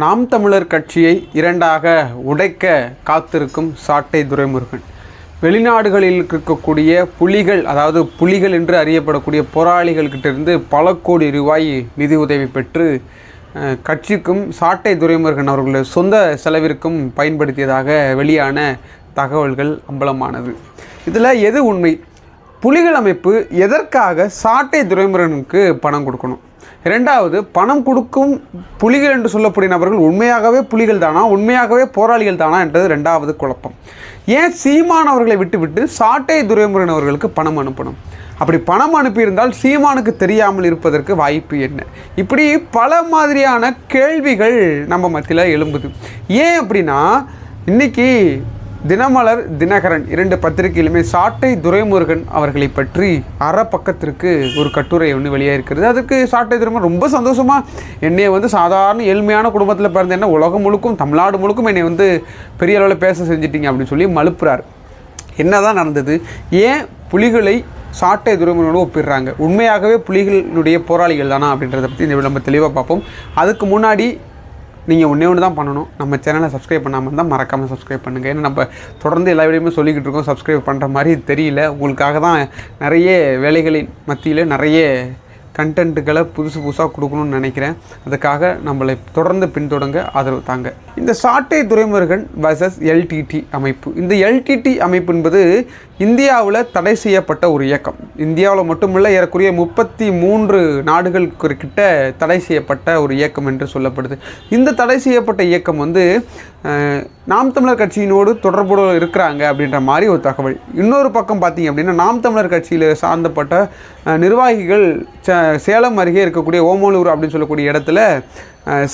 நாம் தமிழர் கட்சியை இரண்டாக உடைக்க காத்திருக்கும் சாட்டை துரைமுருகன். வெளிநாடுகளில் இருக்கக்கூடிய புலிகள் அதாவது புலிகள் என்று அறியப்படக்கூடிய போராளிகள்கிட்டிருந்து பல கோடி ரூபாய் நிதி உதவி பெற்று கட்சிக்கும் சாட்டை துரைமுருகன் அவர்களது சொந்த செலவிற்கும் பயன்படுத்தியதாக வெளியான தகவல்கள் அம்பலமானது. இதில் எது உண்மை? புலிகள் அமைப்பு எதற்காக சாட்டை துரைமுருகனுக்கு பணம் கொடுக்கணும்? ரெண்டாவது பணம் கொடுக்கும் புலிகள் என்று சொல்லக்கூடிய நபர்கள் உண்மையாகவே புலிகள் தானா உண்மையாகவே போராளிகள் தானா என்றது ரெண்டாவது குழப்பம். ஏன் சீமான் அவர்களை விட்டுவிட்டு சாட்டை துரைமுருகன் அவர்களுக்கு பணம் அனுப்பணும்? அப்படி பணம் அனுப்பியிருந்தால் சீமானுக்கு தெரியாமல் இருப்பதற்கு வாய்ப்பு என்ன? இப்படி பல மாதிரியான கேள்விகள் நம்ம மத்தியில் எழும்புது. ஏன் அப்படின்னா இன்னைக்கு தினமலர் தினகரன் இரண்டு பத்திரிகையிலுமே சாட்டை துரைமுருகன் அவர்களை பற்றி அற பக்கத்திற்கு ஒரு கட்டுரை ஒன்று வெளியாக இருக்கிறது அதுக்கு சாட்டை துரைமுருகன் ரொம்ப சந்தோஷமாக என்னை வந்து சாதாரண ஏழ்மையான குடும்பத்தில் பிறந்த என்ன உலகம் முழுக்கும் தமிழ்நாடு முழுக்கும் என்னை வந்து பெரிய அளவில் பேச செஞ்சிட்டிங்க அப்படின்னு சொல்லி மழுப்புறார் என்னதான் நடந்தது? ஏன் புலிகளை சாட்டை துறைமுகனோடு ஒப்பிடுறாங்க? உண்மையாகவே புலிகளுடைய போராளிகள் தானா அப்படின்றத பற்றி இந்த நம்ம தெளிவாக பார்ப்போம். அதுக்கு முன்னாடி நீங்கள் ஒன்றே ஒன்று தான் பண்ணணும். நம்ம சேனலை சப்ஸ்கிரைப் பண்ணாமல் இருந்தால் மறக்காமல் சப்ஸ்கிரைப் பண்ணுங்கள் ஏன்னா நம்ம தொடர்ந்து எல்லா வீடியோமே சொல்லிக்கிட்டு இருக்கோம். சப்ஸ்கிரைப் பண்ணுற மாதிரி தெரியல. உங்களுக்காக தான் நிறைய வேலைகளின் மத்தியில் நிறைய கண்டென்ட்டுகளை புதுசு புதுசாக கொடுக்கணும்னு நினைக்கிறேன். அதுக்காக நம்மளை தொடர்ந்து பின்தொடங்க. ஆதரவு தாங்க. இந்த சாட்டை துறைமுருகன் வர்சஸ் எல்டிடி அமைப்பு. இந்த எல்டிடி அமைப்பு என்பது இந்தியாவில் தடை செய்யப்பட்ட ஒரு இயக்கம். இந்தியாவில் மட்டுமல்ல ஏறக்குறைய முப்பத்தி மூன்று நாடுகள் கிட்ட தடை செய்யப்பட்ட ஒரு இயக்கம் என்று சொல்லப்படுது. இந்த தடை செய்யப்பட்ட இயக்கம் வந்து நாம் தமிழர் கட்சியினோடு தொடர்புட இருக்கிறாங்க அப்படின்ற மாதிரி ஒரு தகவல். இன்னொரு பக்கம் பார்த்தீங்க அப்படின்னா நாம் தமிழர் கட்சியில் சார்ந்தப்பட்ட நிர்வாகிகள் சேலம் அருகே இருக்கக்கூடிய ஓமலூர் அப்படின்னு சொல்லக்கூடிய இடத்துல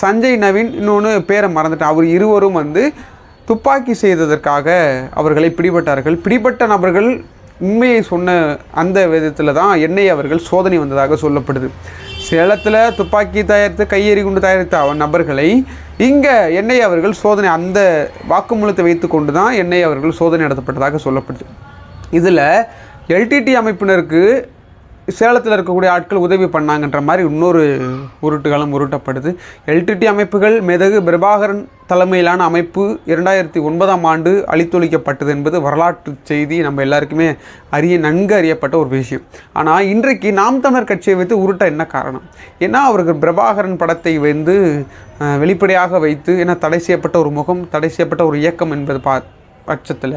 சஞ்சய் நவீன் இன்னொன்று பேரை மறந்துட்டேன். அவர் இருவரும் வந்து துப்பாக்கி செய்ததற்காக அவர்களை பிடிபட்டார்கள். பிடிபட்ட நபர்கள் உண்மையை சொன்ன அந்த விதத்தில் தான் எண்ணெய் அவர்கள் சோதனை வந்ததாக சொல்லப்படுது. சேலத்தில் துப்பாக்கி தயாரித்து கையெறி குண்டு தயாரித்த அவன் நபர்களை இங்கே எண்ணெய் அவர்கள் சோதனை அந்த வாக்குமூலத்தை வைத்து கொண்டு தான் எண்ணெய் அவர்கள் சோதனை நடத்தப்பட்டதாக சொல்லப்படுது. இதில் எல்டிடி அமைப்பினருக்கு சேலத்தில் இருக்கக்கூடிய ஆட்கள் உதவி பண்ணாங்கன்ற மாதிரி இன்னொரு உருட்டுகளும் உருட்டப்படுது. எல்டிடி அமைப்புகள் மெதகு பிரபாகரன் தலைமையிலான அமைப்பு இரண்டாயிரத்தி ஒன்பதாம் ஆண்டு அழித்தொழிக்கப்பட்டது என்பது வரலாற்று செய்தி. நம்ம எல்லாருக்குமே அறிய நன்கு அறியப்பட்ட ஒரு விஷயம். ஆனால் இன்றைக்கு நாம் தமிழர் கட்சியை வைத்து உருட்ட என்ன காரணம்? ஏன்னா அவர்கள் பிரபாகரன் படத்தை வந்து வெளிப்படையாக வைத்து ஏன்னா தடை செய்யப்பட்ட ஒரு முகம் தடை செய்யப்பட்ட ஒரு இயக்கம் என்பது பா பட்சத்தில்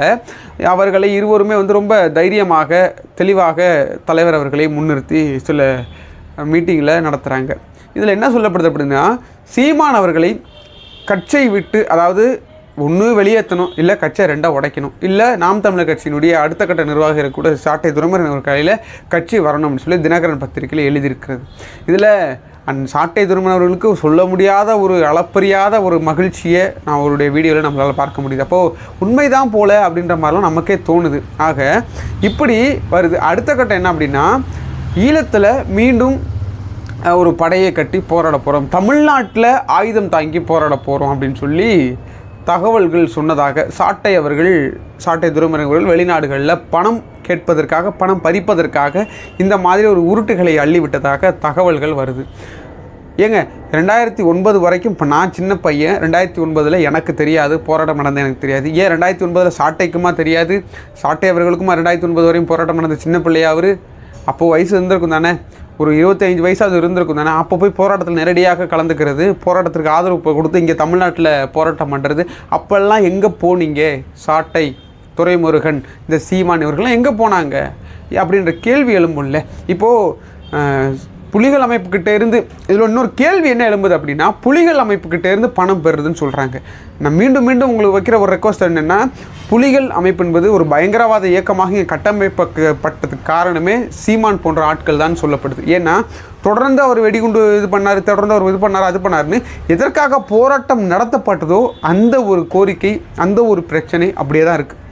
அவர்களை இருவருமே வந்து ரொம்ப தைரியமாக தெளிவாக தலைவர் அவர்களை முன்னிறுத்தி சில மீட்டிங்கில் நடத்துகிறாங்க இதில் என்ன சொல்லப்படுது அப்படின்னா சீமான் அவர்களை கட்சியை விட்டு அதாவது ஒன்று வெளியேற்றணும் இல்லை கட்சியை ரெண்டாக உடைக்கணும் இல்லை நாம் தமிழர் கட்சியினுடைய அடுத்த கட்ட நிர்வாகிகள் கூட சாட்டை துரைமுருகன் அவர் கையில் கட்சி வரணும்னு சொல்லி தினகரன் பத்திரிகையில் எழுதியிருக்கிறது. இதில் அண்ட் சாட்டை திருமணவர்களுக்கு சொல்ல முடியாத ஒரு அளப்பரியாத ஒரு மகிழ்ச்சியை நான் அவருடைய வீடியோவில் நம்மளால் பார்க்க முடியுது. அப்போது உண்மைதான் போல அப்படின்ற மாதிரிலாம் நமக்கே தோணுது. ஆக இப்படி வருது. அடுத்த கட்டம் என்ன அப்படின்னா ஈழத்தில் மீண்டும் ஒரு படையை கட்டி போராட போகிறோம் தமிழ்நாட்டில் ஆயுதம் தாங்கி போராட போகிறோம் அப்படின்னு சொல்லி தகவல்கள் சொன்னதாக சாட்டை அவர்கள் சாட்டை துரைமுருகன் அவர்கள் வெளிநாடுகளில் பணம் கேட்பதற்காக பணம் பறிப்பதற்காக இந்த மாதிரி ஒரு உருட்டுகளை அள்ளிவிட்டதாக தகவல்கள் வருது. ஏங்க ரெண்டாயிரத்தி ஒன்பது வரைக்கும் இப்போ நான் சின்ன பையன் ரெண்டாயிரத்தி ஒன்பதில் எனக்கு தெரியாது போராட்டம் நடந்தது எனக்கு தெரியாது. ஏன் ரெண்டாயிரத்தி ஒன்பதில் சாட்டைக்குமா தெரியாது? சாட்டை அவர்களுக்குமா ரெண்டாயிரத்தி ஒன்பது வரையும் போராட்டம் நடந்த சின்ன பிள்ளையா அவர்? அப்போது வயசு இருந்திருக்கும் தானே? ஒரு இருபத்தஞ்சு வயசாவது இருந்திருக்கும் தானே? அப்போ போய் போராட்டத்தில் நேரடியாக கலந்துக்கிறது போராட்டத்திற்கு ஆதரவு கொடுத்து இங்கே தமிழ்நாட்டில் போராட்டம் பண்ணுறது அப்போல்லாம் எங்கே போனீங்க? சாட்டை துரைமுருகன் இந்த சீமான் இவர்கள்லாம் எங்கே போனாங்க? அப்படின்ற கேள்வி எழும்பும்ல. இப்போது புலிகள் அமைப்புக்கிட்ட இருந்து இதில் இன்னொரு கேள்வி என்ன எழும்புது அப்படின்னா புலிகள் அமைப்புக்கிட்ட இருந்து பணம் பெறுதுன்னு சொல்கிறாங்க நான் மீண்டும் மீண்டும் உங்களுக்கு வைக்கிற ஒரு ரெக்வஸ்ட் என்னென்னா புலிகள் அமைப்பு என்பது ஒரு பயங்கரவாத இயக்கமாக இங்கே கட்டமைப்பட்டதுக்கு காரணமே சீமான் போன்ற ஆட்கள் தான் சொல்லப்படுது. ஏன்னா தொடர்ந்து அவர் வெடிகுண்டு இது பண்ணார் தொடர்ந்து அவர் இது பண்ணார் அது பண்ணாருன்னு எதற்காக போராட்டம் நடத்தப்பட்டதோ அந்த ஒரு கோரிக்கை அந்த ஒரு பிரச்சனை அப்படியே தான் இருக்குது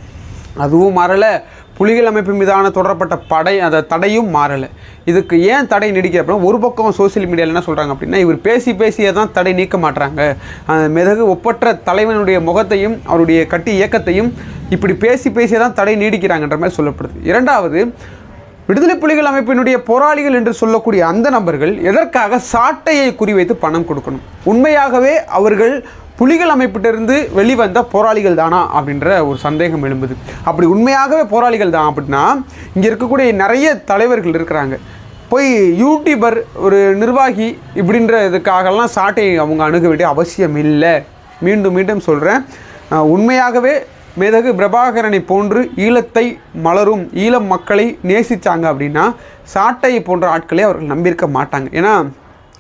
அதுவும் மாறலை. புலிகள் அமைப்பு மீதான தொடரப்பட்ட படை அந்த தடையும் மாறலை. இதுக்கு ஏன் தடை நீடிக்க அப்படின்னா ஒரு பக்கம் சோஷியல் மீடியாவில் என்ன சொல்கிறாங்க அப்படின்னா இவர் பேசி பேசியே தான் தடை நீக்க மாட்றாங்க. அந்த மிதகு ஒப்பற்ற தலைவனுடைய முகத்தையும் அவருடைய கட்டி இயக்கத்தையும் இப்படி பேசி பேசியே தான் தடை நீடிக்கிறாங்கன்ற மாதிரி சொல்லப்படுது. இரண்டாவது விடுதலை புலிகள் அமைப்பினுடைய போராளிகள் என்று சொல்லக்கூடிய அந்த நபர்கள் எதற்காக சாட்டையை குறிவைத்து பணம் கொடுக்கணும்? உண்மையாகவே அவர்கள் புலிகள் அமைப்பிட்டிருந்து வெளிவந்த போராளிகள் தானா அப்படின்ற ஒரு சந்தேகம் எழும்புது. அப்படி உண்மையாகவே போராளிகள் தான் அப்படின்னா இங்கே இருக்கக்கூடிய நிறைய தலைவர்கள் இருக்கிறாங்க. போய் யூடியூபர் ஒரு நிர்வாகி இப்படின்ற இதுக்காகலாம் சாட்டை அவங்க அணுக வேண்டிய அவசியம் இல்லை. மீண்டும் மீண்டும் சொல்கிறேன் உண்மையாகவே மேதகு பிரபாகரனை போன்று ஈழத்தை மலரும் ஈழம் மக்களை நேசித்தாங்க அப்படின்னா சாட்டை போன்ற ஆட்களை அவர்கள் நம்பியிருக்க மாட்டாங்க. ஏன்னா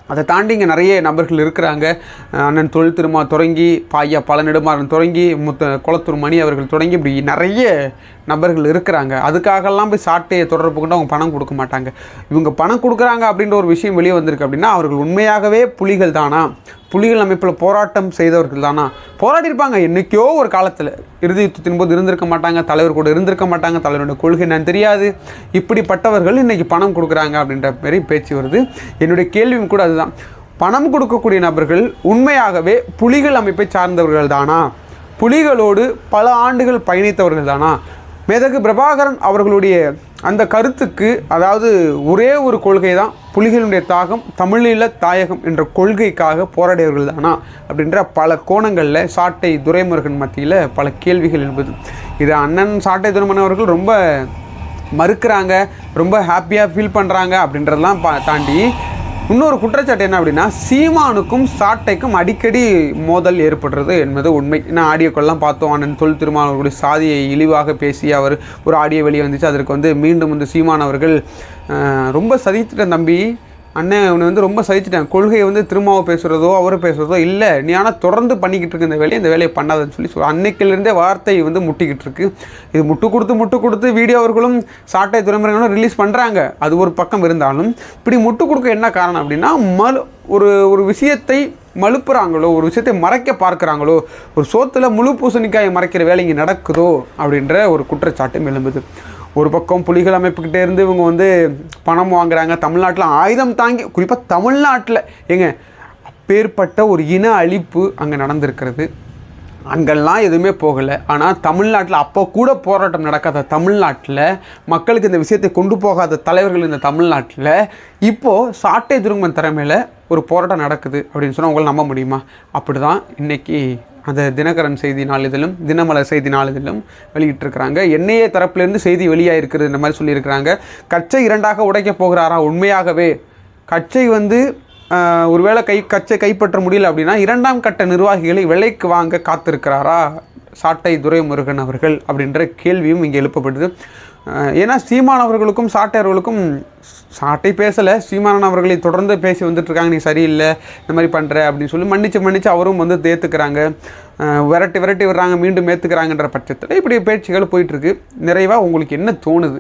அதை தாண்டி இங்கே நிறைய நபர்கள் இருக்கிறாங்க. அண்ணன் தொழில் திருமா தொடங்கி பாய்யா பல நெடுமாறன் தொடங்கி முத்த குளத்தூர் மணி அவர்கள் தொடங்கி இப்படி நிறைய நபர்கள் இருக்கிறாங்க. அதுக்காகலாம் போய் சாட்டையை தொடர்பு கொண்டு அவங்க பணம் கொடுக்க மாட்டாங்க. இவங்க பணம் கொடுக்குறாங்க அப்படின்ற ஒரு விஷயம் வெளியே வந்திருக்கு அப்படின்னா அவர்கள் உண்மையாகவே புலிகள் தானா? புலிகள் அமைப்பில் போராட்டம் செய்தவர்கள் தானா? போராடியிருப்பாங்க. என்றைக்கோ ஒரு காலத்தில். இறுதி யுத்தத்தின் போது இருந்திருக்க மாட்டாங்க. தலைவர் கூட இருந்திருக்க மாட்டாங்க. தலைவரோட கொள்கை நான் தெரியாது. இப்படிப்பட்டவர்கள் இன்றைக்கி பணம் கொடுக்குறாங்க அப்படின்ற மாரி பேச்சு வருது. என்னுடைய கேள்வியும் கூட அதுதான். பணம் கொடுக்கக்கூடிய நபர்கள் உண்மையாகவே புலிகள் அமைப்பை சார்ந்தவர்கள் தானா? புலிகளோடு பல ஆண்டுகள் பயணித்தவர்கள் தானா? மேதகு பிரபாகரன் அவர்களுடைய அந்த கருத்துக்கு அதாவது ஒரே ஒரு கொள்கை தான் புலிகளுடைய தாகம் தமிழீழ தாயகம் என்ற கொள்கைக்காக போராடியவர்கள் தானா அப்படின்ற பல கோணங்களில் சாட்டை துரைமுருகன் மத்தியில் பல கேள்விகள் என்பது இது அண்ணன் சாட்டை துரைமுருகன் அவர்கள் ரொம்ப மறுக்கிறாங்க ரொம்ப ஹாப்பியாக ஃபீல் பண்ணுறாங்க அப்படின்றதெல்லாம் பா தாண்டி இன்னொரு குற்றச்சாட்டு என்ன அப்படின்னா சீமானுக்கும் சாட்டைக்கும் அடிக்கடி மோதல் ஏற்படுறது என்பது உண்மை. நான் ஆடியோக்கெல்லாம் பார்த்தோம். அண்ணன் தொல் திருமாவர்களுடைய சாதியை இழிவாக பேசி அவர் ஒரு ஆடியோ வெளியே வந்துச்சு. அதற்கு வந்து மீண்டும் வந்து சீமான் அவர்கள் ரொம்ப சதித்திட்ட தம்பி அண்ணன் அவனை வந்து ரொம்ப சகிச்சிட்டேன். கொள்கையை வந்து திருமாவை பேசுகிறதோ அவரை பேசுகிறதோ இல்லை. நீ ஆனால் தொடர்ந்து பண்ணிக்கிட்டு இருக்க இந்த வேலையை இந்த வேலையை பண்ணாதன்னு சொல்லி சொல் அன்னைக்கிலிருந்தே வார்த்தை வந்து முட்டிக்கிட்டு இருக்கு. இது முட்டு கொடுத்து முட்டு கொடுத்து வீடியோவர்களும் சாட்டை துறைமுறைகளும் ரிலீஸ் பண்ணுறாங்க அது ஒரு பக்கம் இருந்தாலும் இப்படி முட்டு கொடுக்க என்ன காரணம் அப்படின்னா மலு ஒரு ஒரு விஷயத்தை மழுப்புறாங்களோ ஒரு விஷயத்தை மறைக்க பார்க்குறாங்களோ ஒரு சோத்தில் முழு பூசணிக்காயை மறைக்கிற வேலை இங்கே நடக்குதோ அப்படின்ற ஒரு குற்றச்சாட்டும் எழும்புது. ஒரு பக்கம் புலிகள் அமைப்புக்கிட்டே இருந்து இவங்க வந்து பணம் வாங்குறாங்க. தமிழ்நாட்டில் ஆயுதம் தாங்கி குறிப்பாக தமிழ்நாட்டில். ஏங்க அப்பேற்பட்ட ஒரு இன அழிப்பு அங்கே நடந்திருக்கிறது. அங்கெல்லாம் எதுவுமே போகலை. ஆனால் தமிழ்நாட்டில் அப்போ கூட போராட்டம் நடக்காத தமிழ்நாட்டில் மக்களுக்கு இந்த விஷயத்தை கொண்டு போகாத தலைவர்கள் இந்த தமிழ்நாட்டில் இப்போது சாட்டை துருங்கன் திறமையில் ஒரு போராட்டம் நடக்குது அப்படின்னு சொன்னால் உங்களால் நம்ப முடியுமா? அப்படி தான் இன்றைக்கி அந்த தினகரன் செய்தி நாளிதழும் தினமலர் செய்தி நாளிதழும் வெளியிட்டிருக்கிறாங்க. என்ஐஏ தரப்பிலிருந்து செய்தி வெளியாகிருக்கிறது இந்த மாதிரி சொல்லியிருக்கிறாங்க. கச்சை இரண்டாக உடைக்க போகிறாரா? உண்மையாகவே. கச்சை வந்து ஒருவேளை கை கச்சை கைப்பற்ற முடியல அப்படின்னா இரண்டாம் கட்ட நிர்வாகிகளை விலைக்கு வாங்க காத்திருக்கிறாரா? சாட்டை துரைமுருகன் அவர்கள் அப்படின்ற கேள்வியும் இங்கே எழுப்பப்படுது. ஏன்னா சீமான் அவர்களுக்கும் சாட்டை அவர்களுக்கும் சாட்டை பேசலை சீமானன் அவர்களை தொடர்ந்து பேசி வந்துட்டு இருக்காங்க நீ சரியில்லை இந்த மாதிரி பண்ணுற அப்படின்னு சொல்லி மன்னிச்சு மன்னிச்சு அவரும் வந்து தேத்துக்கிறாங்க. விரட்டி விரட்டி விடுறாங்க மீண்டும் ஏற்றுக்கிறாங்கன்ற பட்சத்தில் இப்படி பேச்சுகள் போயிட்டுருக்கு. நிறைவாக உங்களுக்கு என்ன தோணுது?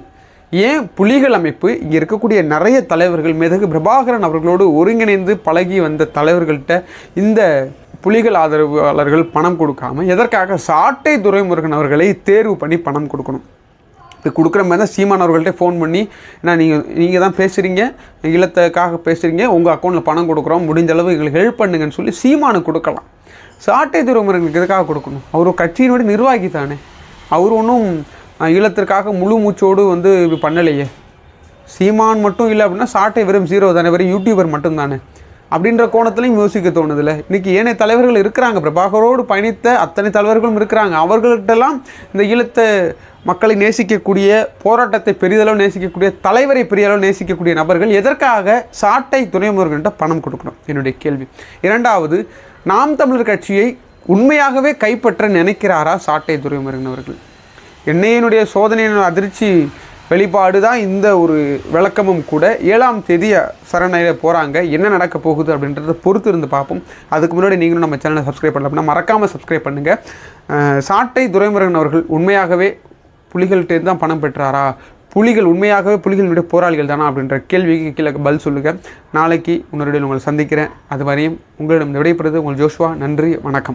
ஏன் புலிகள் அமைப்பு இங்கே இருக்கக்கூடிய நிறைய தலைவர்கள் மிதகு பிரபாகரன் அவர்களோடு ஒருங்கிணைந்து பழகி வந்த தலைவர்கள்ட்ட இந்த புலிகள் ஆதரவாளர்கள் பணம் கொடுக்காம எதற்காக சாட்டை துரைமுருகன் அவர்களை தேர்வு பண்ணி பணம் கொடுக்கணும்? இப்போ கொடுக்குற மாதிரி தான் சீமான் அவர்கள்ட்ட ஃபோன் பண்ணி ஏன்னா நீங்கள் நீங்கள் தான் பேசுகிறீங்க இல்லத்துக்காக பேசுகிறீங்க உங்கள் அக்கௌண்ட்டில் பணம் கொடுக்குறோம் முடிஞ்ச அளவு எங்களுக்கு ஹெல்ப் பண்ணுங்கன்னு சொல்லி சீமானுக்கு கொடுக்கலாம். சாட்டை துறைமுறைகளுக்கு எதுக்காக கொடுக்கணும்? அவர் கட்சியினுடைய நிர்வாகி தானே. அவர் ஒன்றும் ஈழத்திற்காக முழு மூச்சோடு வந்து பண்ணலையே. சீமான் மட்டும் இல்லை அப்படின்னா சாட்டை வெறும் ஜீரோ தானே வெறும் யூடியூபர் மட்டும் தானே அப்படின்ற கோணத்துலையும் யோசிக்க தோணுதில்ல. இன்னைக்கு ஏனைய தலைவர்கள் இருக்கிறாங்க. பிரபாகரோடு பயணித்த அத்தனை தலைவர்களும் இருக்கிறாங்க. அவர்கள்ட்டெல்லாம் இந்த ஈழத்த மக்களை நேசிக்கக்கூடிய போராட்டத்தை பெரிதளவு நேசிக்கக்கூடிய தலைவரை பெரியளவு நேசிக்கக்கூடிய நபர்கள் எதற்காக சாட்டை துணைமுருகன்ட்ட பணம் கொடுக்கணும்? என்னுடைய கேள்வி. இரண்டாவது நாம் தமிழர் கட்சியை உண்மையாகவே கைப்பற்ற நினைக்கிறாரா சாட்டை துறைமுருகன் அவர்கள் என்னையினுடைய சோதனையின் அதிர்ச்சி வெளிப்பாடு தான் இந்த ஒரு விளக்கமும் கூட. ஏழாம் தேதி சரணையில் போகிறாங்க என்ன நடக்க போகுது அப்படின்றத பொறுத்து இருந்து பார்ப்போம். அதுக்கு முன்னாடி நீங்களும் நம்ம சேனலை சப்ஸ்கிரைப் பண்ணல அப்படின்னா மறக்காமல் சப்ஸ்கிரைப் பண்ணுங்கள் சாட்டை துரைமுருகன் அவர்கள் உண்மையாகவே புலிகள்கிட்டேருந்து தான் பணம் பெற்றாரா? புலிகள் உண்மையாகவே புலிகளுடைய போராளிகள் தானா அப்படின்ற கேள்விக்கு கீழே பதில் சொல்லுங்கள் நாளைக்கு உன்னுடைய உங்களை சந்திக்கிறேன். அது வரையும் உங்களிடம் விடைபெறுவது உங்கள் ஜோஷ்வா. நன்றி வணக்கம்.